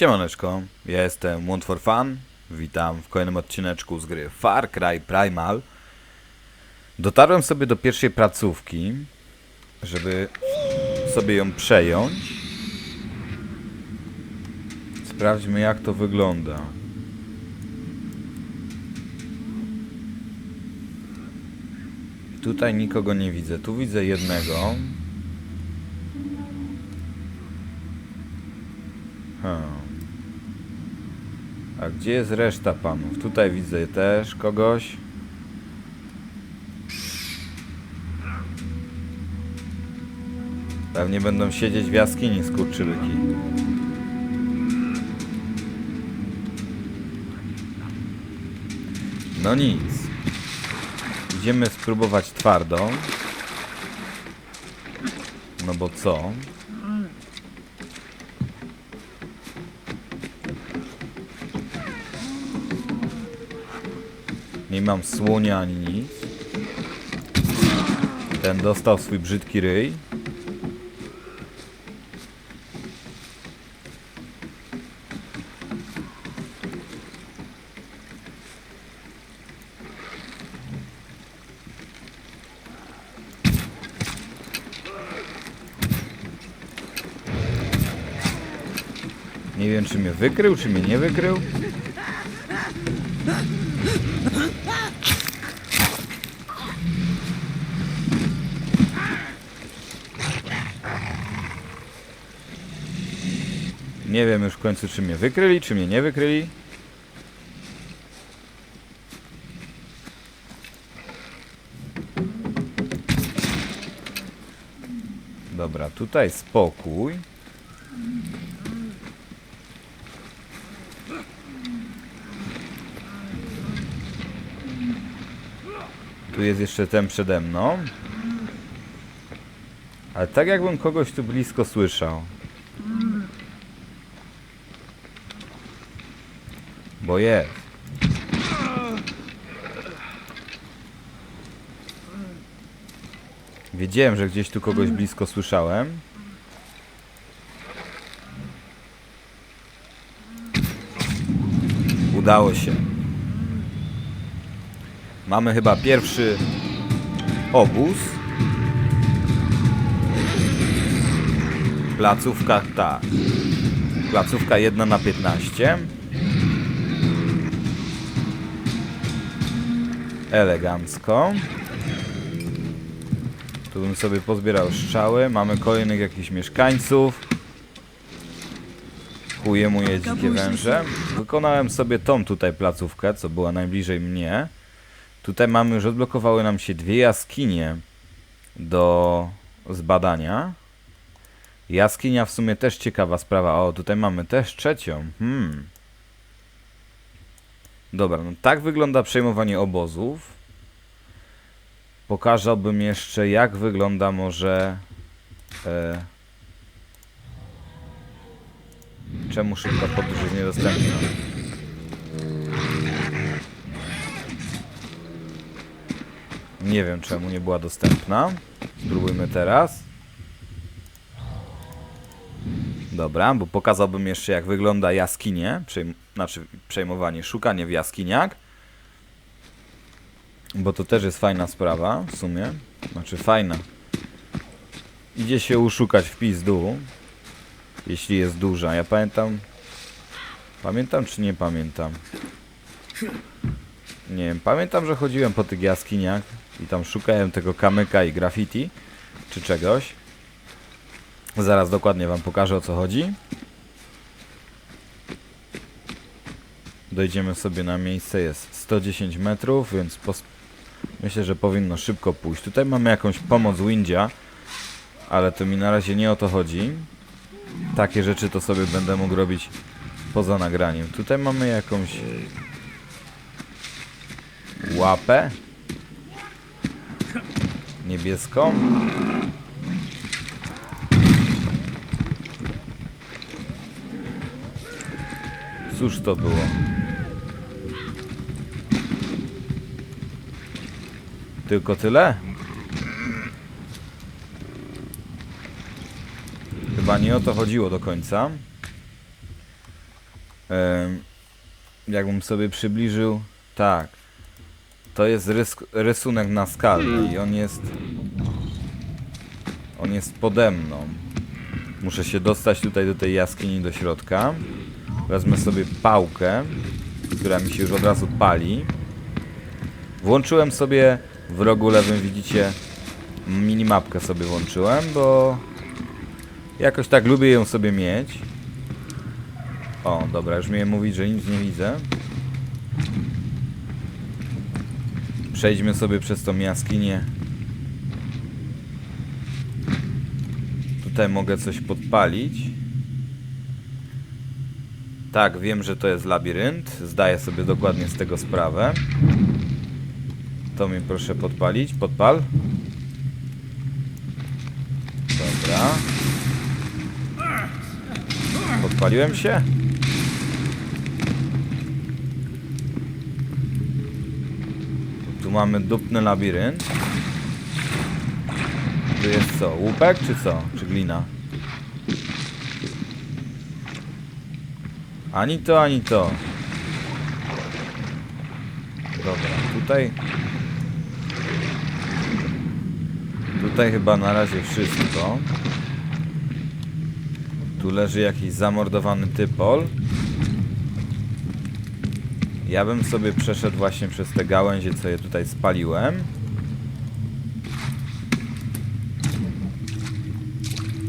Siemaneczko, ja jestem Want for Fun. Witam w kolejnym odcineczku z gry Far Cry Primal. Dotarłem sobie do pierwszej placówki, żeby sobie ją przejąć. Sprawdźmy jak to wygląda. Tutaj nikogo nie widzę. Tu widzę jednego. Hmm. A gdzie jest reszta panów? Tutaj widzę też kogoś. Pewnie będą siedzieć w jaskini skurczybyki. No nic. Idziemy spróbować twardą. No bo co? Nie mam słonia ani nic. Ten dostał swój brzydki ryj. Nie wiem, czy mnie wykrył, czy mnie nie wykrył. Nie wiem już w końcu, czy mnie wykryli, czy mnie nie wykryli. Dobra, tutaj spokój. Tu jest jeszcze ten przede mną. Ale tak jakbym kogoś tu blisko słyszał. Bo jest. Wiedziałem, że gdzieś tu kogoś blisko słyszałem. Udało się. Mamy chyba pierwszy obóz. Placówka, tak. Placówka 1 na 15. Elegancko. Tu bym sobie pozbierał strzały. Mamy kolejnych jakichś mieszkańców. Chuje mu je dzikie węże. Wykonałem sobie tą tutaj placówkę, co była najbliżej mnie. Tutaj mamy już odblokowały nam się dwie jaskinie do zbadania. Jaskinia w sumie też ciekawa sprawa. O, tutaj mamy też trzecią. Hmm. Dobra, no tak wygląda przejmowanie obozów. Pokazałbym jeszcze, jak wygląda może... E, czemu szybka podróż jest niedostępna? Nie wiem, czemu nie była dostępna. Spróbujmy teraz. Dobra, bo pokazałbym jeszcze, jak wygląda jaskinie, przejm znaczy przejmowanie, szukanie w jaskiniach. Bo to też jest fajna sprawa, w sumie. Znaczy fajna. Idzie się uszukać w pizdu, jeśli jest duża. Ja pamiętam... Pamiętam czy nie pamiętam? Nie wiem, pamiętam, że chodziłem po tych jaskiniach i tam szukałem tego kamyka i graffiti, czy czegoś. Zaraz dokładnie wam pokażę o co chodzi. Dojdziemy sobie na miejsce, jest 110 metrów, więc myślę, że powinno szybko pójść. Tutaj mamy jakąś pomoc Windia, ale to mi na razie nie o to chodzi. Takie rzeczy to sobie będę mógł robić poza nagraniem. Tutaj mamy jakąś łapę niebieską. Cóż to było? Tylko tyle? Chyba nie o to chodziło do końca. Jakbym sobie przybliżył, tak. To jest rys rysunek na skalę i on jest... On jest pode mną. Muszę się dostać tutaj do tej jaskini do środka. Wezmę sobie pałkę, która mi się już od razu pali. Włączyłem sobie w rogu lewym, widzicie, minimapkę sobie włączyłem, bo jakoś tak lubię ją sobie mieć. O, dobra, już mnie mówić, że nic nie widzę. Przejdźmy sobie przez tą jaskinię. Tutaj mogę coś podpalić. Tak, wiem, że to jest labirynt. Zdaję sobie dokładnie z tego sprawę. To mi proszę podpalić. Podpal. Dobra. Podpaliłem się? Tu mamy dupny labirynt. Tu jest co? Łupek czy co? Czy glina? Ani to, ani to. Dobra, tutaj... Tutaj chyba na razie wszystko. Tu leży jakiś zamordowany typol. Ja bym sobie przeszedł właśnie przez te gałęzie, co je tutaj spaliłem.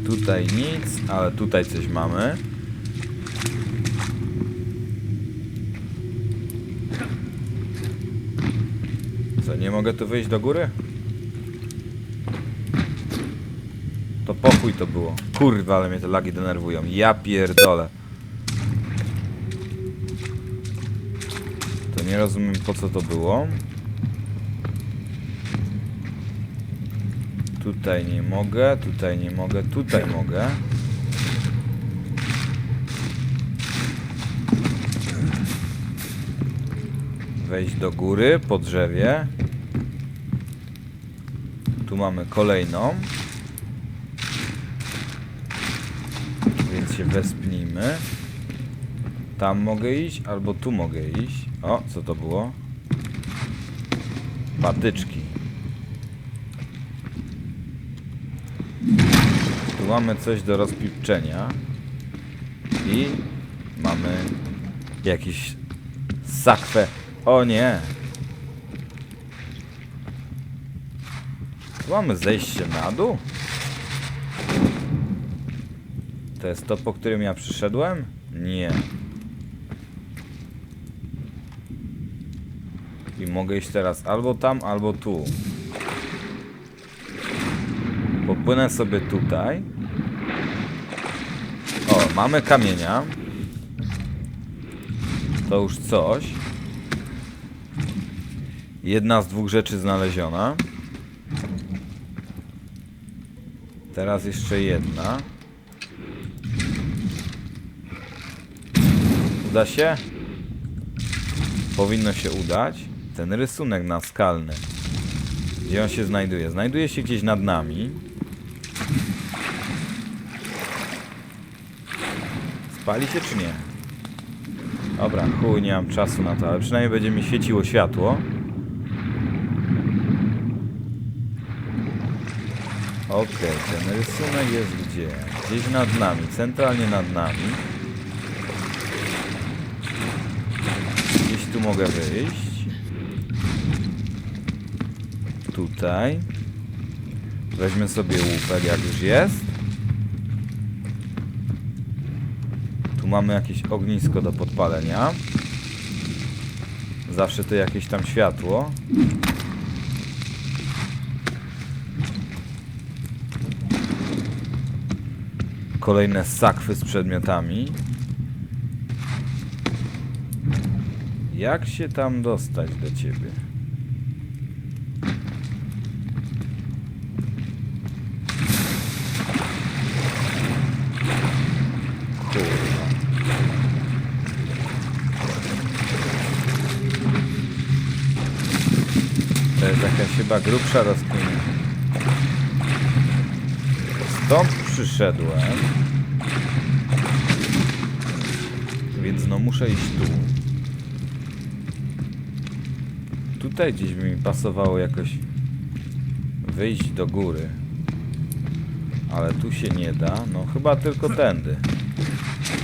Tutaj nic, ale tutaj coś mamy. Co, nie mogę tu wyjść do góry? To pokój to było. Kurwa, ale mnie te lagi denerwują. Ja pierdolę. To nie rozumiem po co to było. Tutaj nie mogę, tutaj nie mogę, tutaj mogę. Wejść do góry po drzewie. Tu mamy kolejną. Więc się wespnijmy. Tam mogę iść, albo tu mogę iść. O, co to było? Patyczki. Tu mamy coś do rozpipczenia. I mamy jakiś sakwę. O nie! Tu mamy zejście na dół? To jest to, po którym ja przyszedłem? Nie. I mogę iść teraz albo tam, albo tu. Popłynę sobie tutaj. O, mamy kamienia. To już coś. Jedna z dwóch rzeczy znaleziona. Teraz jeszcze jedna. Uda się? Powinno się udać. Ten rysunek naskalny. Gdzie on się znajduje? Znajduje się gdzieś nad nami. Spali się czy nie? Dobra, chuj, nie mam czasu na to, ale przynajmniej będzie mi świeciło światło. Okej, ten rysunek jest gdzie? Gdzieś nad nami, centralnie nad nami. Gdzieś tu mogę wyjść. Tutaj. Weźmy sobie łupek, jak już jest. Tu mamy jakieś ognisko do podpalenia. Zawsze to jakieś tam światło. Kolejne sakwy z przedmiotami. Jak się tam dostać do ciebie? Jest jakaś chyba grubsza rozkmina. Stąd przyszedłem. Więc no muszę iść tu. Tutaj gdzieś by mi pasowało jakoś wyjść do góry. Ale tu się nie da. No chyba tylko tędy.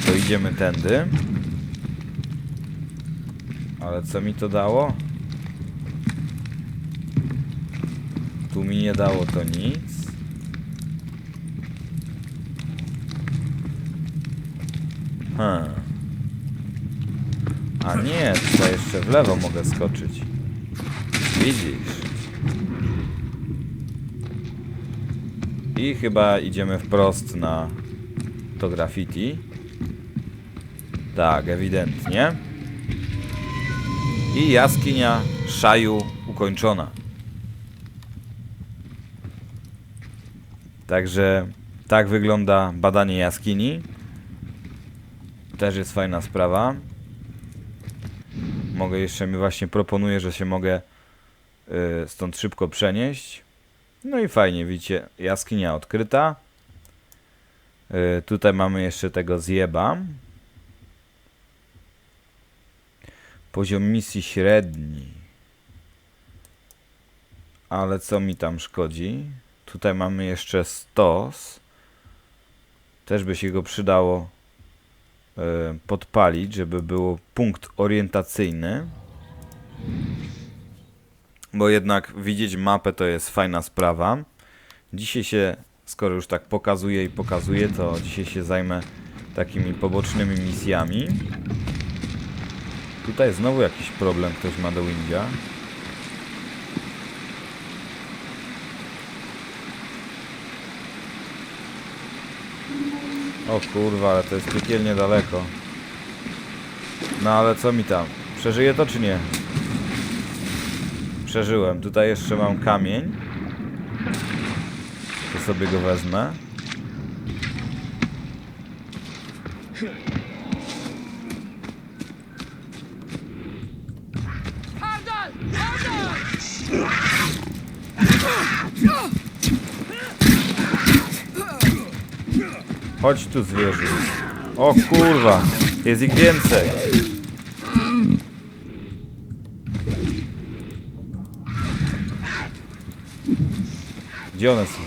To idziemy tędy. Ale co mi to dało? Tu mi nie dało to nic. Hmm. A nie, tutaj jeszcze w lewo mogę skoczyć. Widzisz. I chyba idziemy wprost na to graffiti. Tak, ewidentnie. I jaskinia Szaju ukończona. Także tak wygląda badanie jaskini. Też jest fajna sprawa. Mogę jeszcze mi właśnie proponuję, że się mogę y, stąd szybko przenieść. No i fajnie, widzicie, jaskinia odkryta. Y, tutaj mamy jeszcze tego zjeba. Poziom misji średni. Ale co mi tam szkodzi? Tutaj mamy jeszcze stos. Też by się go przydało podpalić, żeby było punkt orientacyjny. Bo jednak widzieć mapę to jest fajna sprawa. Dzisiaj się, skoro już tak pokazuję i pokazuję, to dzisiaj się zajmę takimi pobocznymi misjami. Tutaj znowu jakiś problem ktoś ma do Windia. O kurwa, ale to jest piekielnie daleko. No ale co mi tam? Przeżyję to czy nie? Przeżyłem. Tutaj jeszcze mam kamień. To sobie go wezmę. Chodź tu zwierzę. O kurwa, jest ich więcej. Gdzie one są?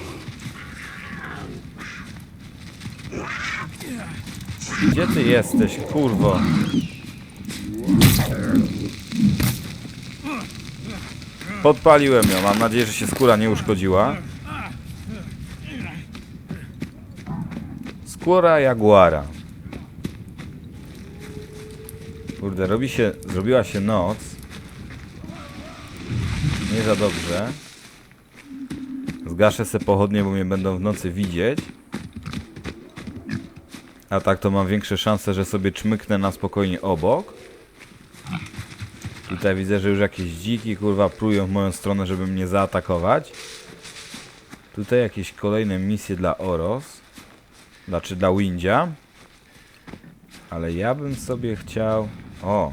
Gdzie ty jesteś, kurwo? Podpaliłem ją, mam nadzieję, że się skóra nie uszkodziła. Skóra jaguara. Kurde, robi się, zrobiła się noc. Nie za dobrze. Zgaszę se pochodnie, bo mnie będą w nocy widzieć. A tak to mam większe szanse, że sobie czmyknę na spokojnie obok. Tutaj widzę, że już jakieś dziki kurwa prują w moją stronę, żeby mnie zaatakować. Tutaj jakieś kolejne misje dla Oros. Znaczy dla Windia. Ale ja bym sobie chciał... O!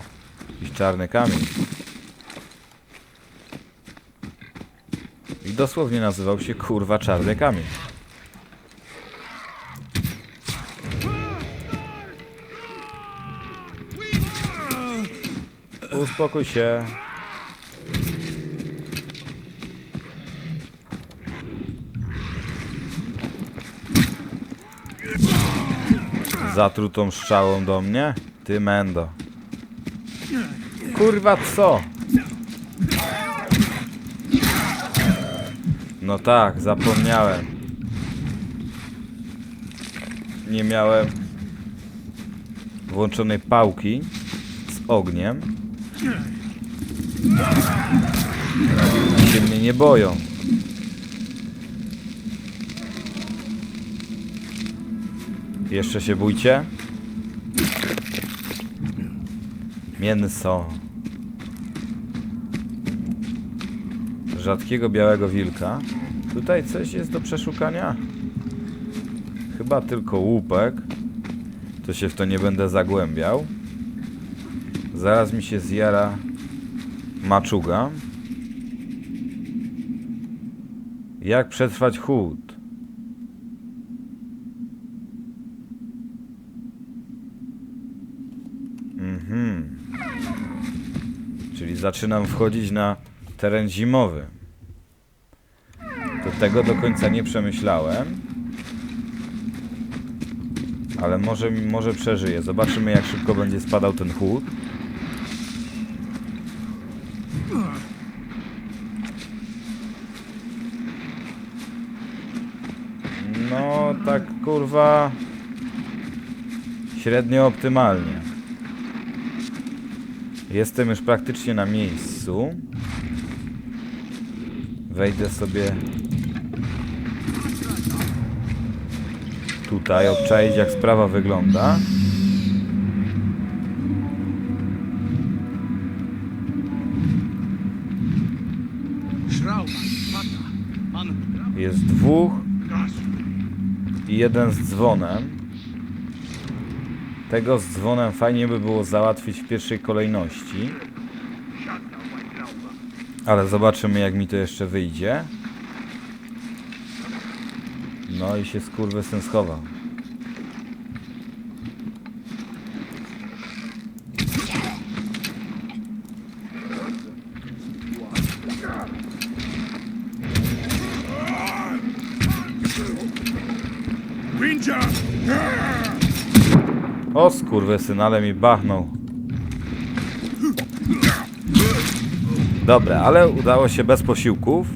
Jakiś czarny kamień. I dosłownie nazywał się kurwa czarny kamień. Uspokój się. Zatrutą strzałą do mnie? Ty mendo. Kurwa co? No tak, zapomniałem. Nie miałem włączonej pałki z ogniem. I się mnie nie boją. Jeszcze się bójcie. Mięso. Rzadkiego białego wilka. Tutaj coś jest do przeszukania? Chyba tylko łupek. To się w to nie będę zagłębiał. Zaraz mi się zjara maczuga. Jak przetrwać chłód? Zaczynam wchodzić na teren zimowy. To tego do końca nie przemyślałem. Ale może, może przeżyję. Zobaczymy jak szybko będzie spadał ten chłód. No, tak kurwa. Średnio optymalnie. Jestem już praktycznie na miejscu. Wejdę sobie tutaj, obczaić jak sprawa wygląda. Jest dwóch i jeden z dzwonem. Tego z dzwonem fajnie by było załatwić w pierwszej kolejności. Ale zobaczymy jak mi to jeszcze wyjdzie. No i się skurwysyn schował. O skurwysyn, ale mi bachnął. Dobra, ale udało się bez posiłków.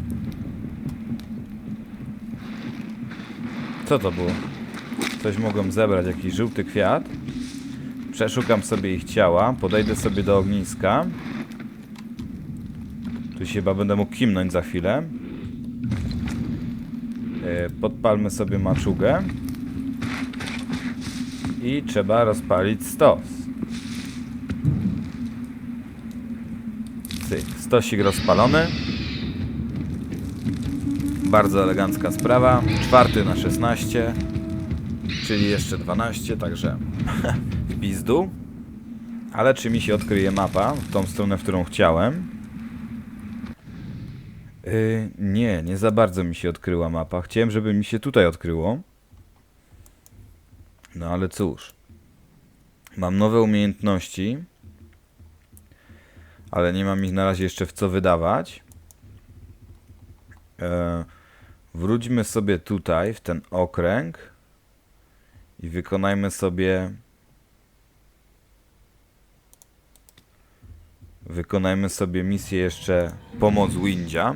Co to było? Coś mogłem zebrać, jakiś żółty kwiat. Przeszukam sobie ich ciała, podejdę sobie do ogniska. Tu się chyba będę mógł kimnąć za chwilę. E, Podpalmy sobie maczugę. I trzeba rozpalić stos. Cyk, stosik rozpalony. Bardzo elegancka sprawa. Czwarty na 16, czyli jeszcze 12, także w pizdu. Ale czy mi się odkryje mapa w tą stronę, w którą chciałem? Yy, nie, nie za bardzo mi się odkryła mapa. Chciałem, żeby mi się tutaj odkryło. No ale cóż. Mam nowe umiejętności, ale nie mam ich na razie jeszcze w co wydawać. E, wróćmy sobie tutaj, w ten okręg i wykonajmy sobie. Wykonajmy sobie misję jeszcze Pomoc Windzia.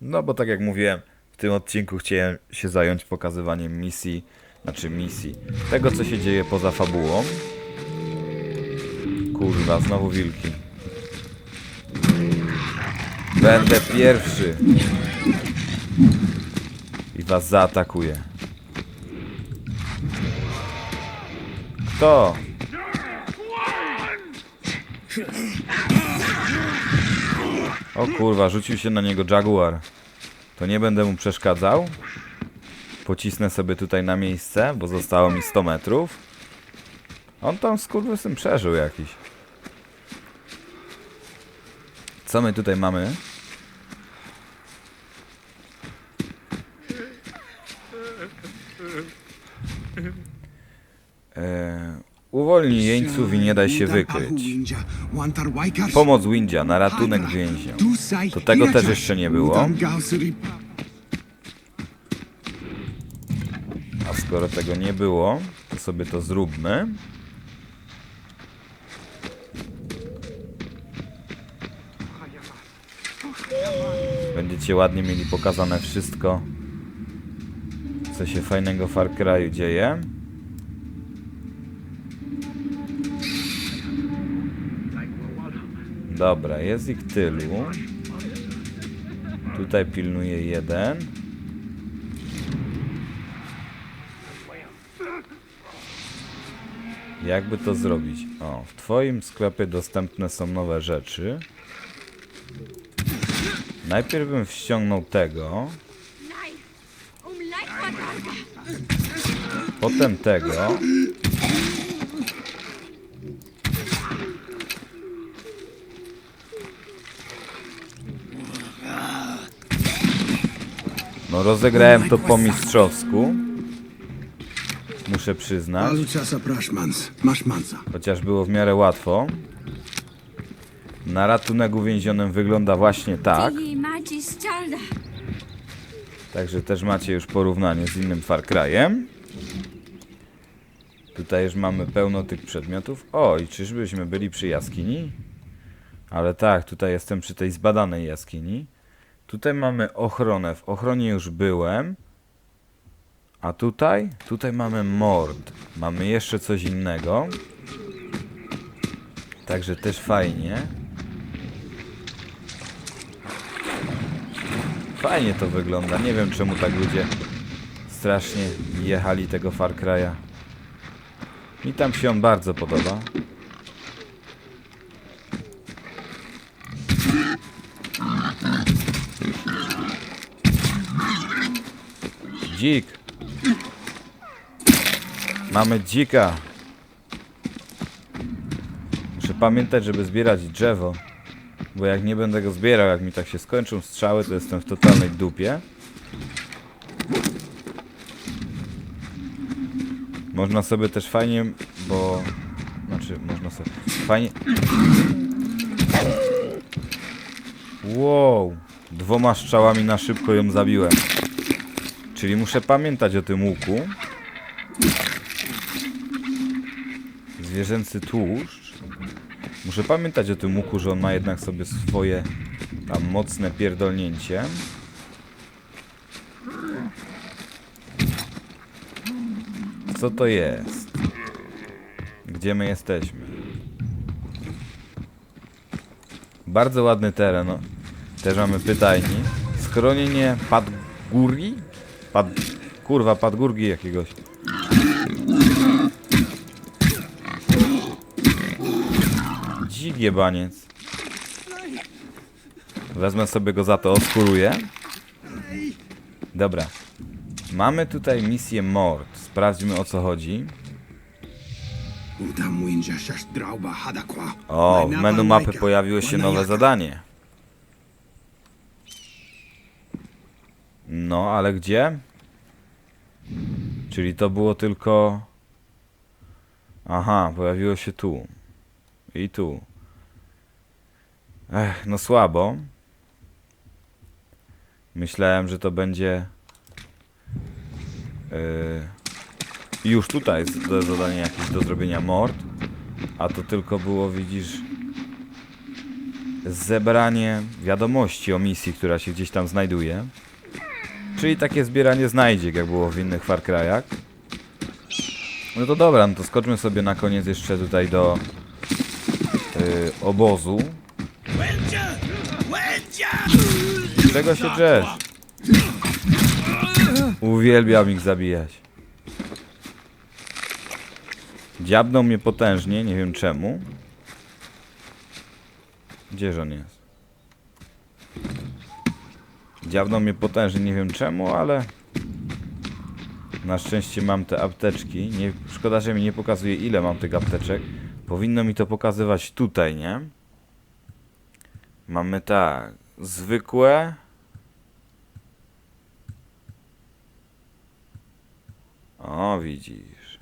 No bo tak jak mówiłem, tym odcinku chciałem się zająć pokazywaniem misji, znaczy misji, tego co się dzieje poza fabułą. Kurwa, znowu wilki. Będę pierwszy. I was zaatakuję. Kto? O kurwa, rzucił się na niego Jaguar. To nie będę mu przeszkadzał. Pocisnę sobie tutaj na miejsce, bo zostało mi 100 metrów. On tam skurwysyn przeżył jakiś. Co my tutaj mamy? Uwolnij jeńców i nie daj się wykryć. Pomoc Windzia na ratunek więźniom. To tego też jeszcze nie było. A skoro tego nie było, to sobie to zróbmy. Będziecie ładnie mieli pokazane wszystko, co się fajnego w Far Cry'u dzieje. Dobra, jest ich tylu. Tutaj pilnuje jeden. Jakby to zrobić? O, w Twoim sklepie dostępne są nowe rzeczy. Najpierw bym ściągnął tego, potem tego. No rozegrałem to po mistrzowsku. Muszę przyznać. Masz mansa. chociaż było w miarę łatwo. Na ratunek uwięzionym wygląda właśnie tak, także też macie już porównanie z innym Far Cry'em. Tutaj już mamy pełno tych przedmiotów. O, i czyżbyśmy byli przy jaskini? Ale tak, tutaj jestem przy tej zbadanej jaskini. Tutaj mamy ochronę. W ochronie już byłem. A tutaj? Tutaj mamy mord. Mamy jeszcze coś innego. Także też fajnie. Fajnie to wygląda. Nie wiem czemu tak ludzie strasznie jechali tego Far Cry'a. Mi tam się on bardzo podoba. Dzik. Mamy dzika. Muszę pamiętać, żeby zbierać drzewo. Bo jak nie będę go zbierał, jak mi tak się skończą strzały, to jestem w totalnej dupie. Można sobie też fajnie, bo... Znaczy, można sobie... Fajnie... Wow! Dwoma strzałami na szybko ją zabiłem. Czyli muszę pamiętać o tym łuku. Zwierzęcy tłuszcz. Muszę pamiętać o tym łuku, że on ma jednak sobie swoje tam mocne pierdolnięcie. Co to jest? Gdzie my jesteśmy? Bardzo ładny teren. No. Też mamy pytajni. Schronienie Padguri? Pad... Kurwa, Padgurgi jakiegoś. Dzik jebaniec. Wezmę sobie go za to, oskuruję. Dobra. Mamy tutaj misję Mord. Sprawdźmy o co chodzi. O, w menu mapy pojawiło się nowe zadanie. No, ale gdzie? Czyli to było tylko... Aha, pojawiło się tu. I tu. Ech, no słabo. Myślałem, że to będzie... Yy, już tutaj jest do zadania jakieś do zrobienia mord. A to tylko było, widzisz, zebranie wiadomości o misji, która się gdzieś tam znajduje. Czyli takie zbieranie znajdziek, jak było w innych Far Cry'ach. No to dobra, no to skoczmy sobie na koniec jeszcze tutaj do yy, obozu. Czego się drzesz? Uwielbiam ich zabijać. Dziabnął mnie potężnie, nie wiem czemu. Gdzież on jest? Dziabnął mnie potężnie, nie wiem czemu, ale... Na szczęście mam te apteczki. Nie, szkoda, że mi nie pokazuje ile mam tych apteczek. Powinno mi to pokazywać tutaj, nie? Mamy tak. Zwykłe. O, widzisz.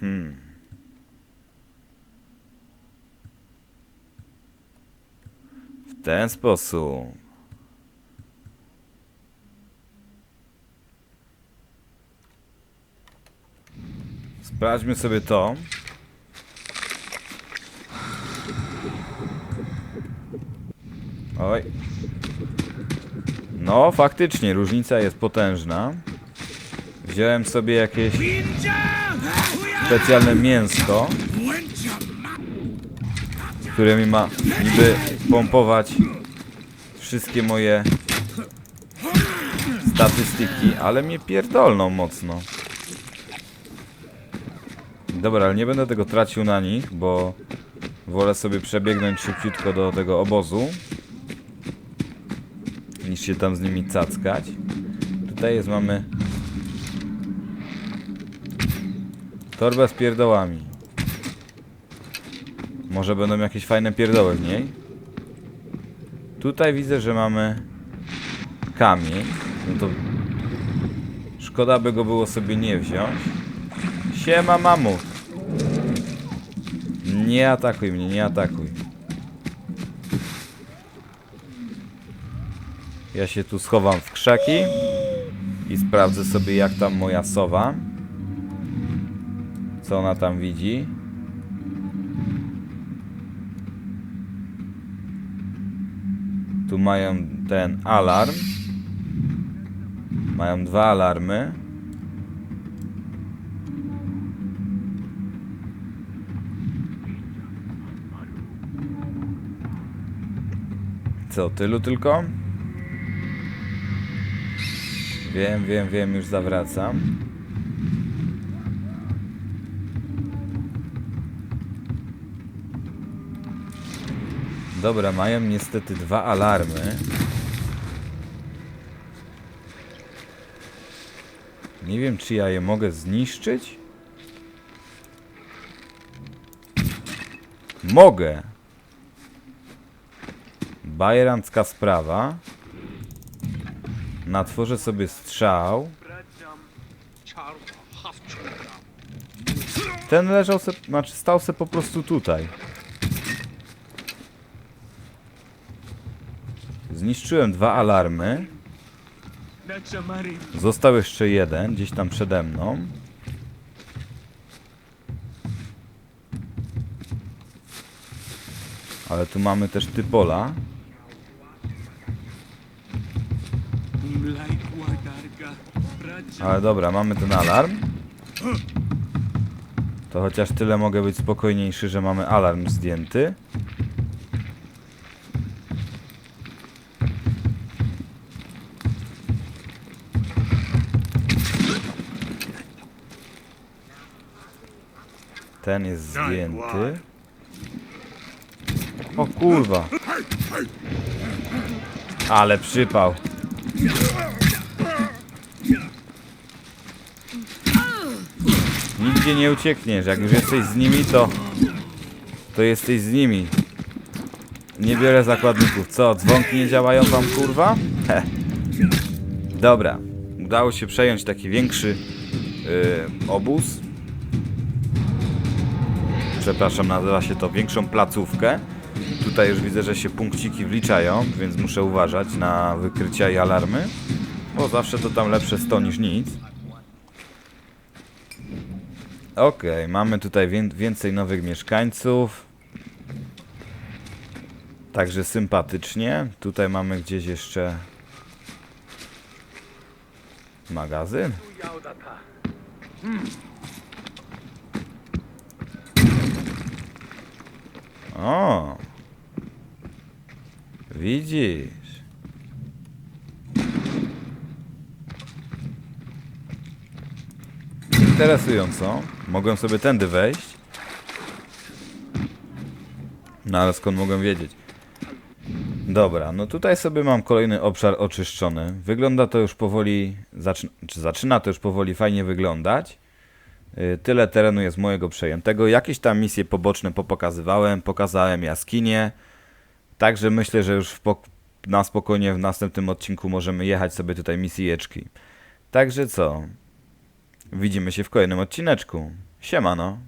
Hmm. W ten sposób. Sprawdźmy sobie to. Oj. No, faktycznie, różnica jest potężna. Wziąłem sobie jakieś specjalne mięsko, które mi ma niby pompować wszystkie moje statystyki, ale mnie pierdolną mocno. Dobra, ale nie będę tego tracił na nich, bo wolę sobie przebiegnąć szybciutko do tego obozu niż się tam z nimi cackać. Tutaj jest, mamy torbę z pierdołami. Może będą jakieś fajne pierdoły w niej. Tutaj widzę, że mamy kamień, no to szkoda by go było sobie nie wziąć. Siema mamut. Nie atakuj mnie, nie atakuj. Ja się tu schowam w krzaki i sprawdzę sobie jak tam moja sowa. Co ona tam widzi. Tu mają ten alarm. Mają dwa alarmy. Co, tylu tylko? Wiem, wiem, wiem, już zawracam. Dobra, mają niestety dwa alarmy. Nie wiem, czy ja je mogę zniszczyć? Mogę. Bajerancka sprawa. Natworzę sobie strzał. Ten leżał se, znaczy stał se po prostu tutaj. Zniszczyłem dwa alarmy. Został jeszcze jeden, gdzieś tam przede mną. Ale tu mamy też typola. Ale dobra, mamy ten alarm. To chociaż tyle mogę być spokojniejszy, że mamy alarm zdjęty. Ten jest zdjęty. O kurwa. Ale przypał. Nigdzie nie uciekniesz. Jak już jesteś z nimi, to... To jesteś z nimi. Nie biorę zakładników. Co, dzwonki nie działają wam, kurwa? Heh. Dobra. Udało się przejąć taki większy yy, obóz. Przepraszam, nazywa się to większą placówkę. Tutaj już widzę, że się punkciki wliczają, więc muszę uważać na wykrycia i alarmy. Bo zawsze to tam lepsze 100 niż nic. Okej, mamy tutaj wię więcej nowych mieszkańców. Także sympatycznie. Tutaj mamy gdzieś jeszcze magazyn. O! Widzisz? Interesująco. Mogłem sobie tędy wejść. No ale skąd mogłem wiedzieć? Dobra, no tutaj sobie mam kolejny obszar oczyszczony. Wygląda to już powoli, zaczyna, czy zaczyna to już powoli fajnie wyglądać. Y, Tyle terenu jest mojego przejętego. Jakieś tam misje poboczne popokazywałem, pokazałem jaskinie. Także myślę, że już pok- na spokojnie w następnym odcinku możemy jechać sobie tutaj misjeczki. Także co? Widzimy się w kolejnym odcineczku. Siemano.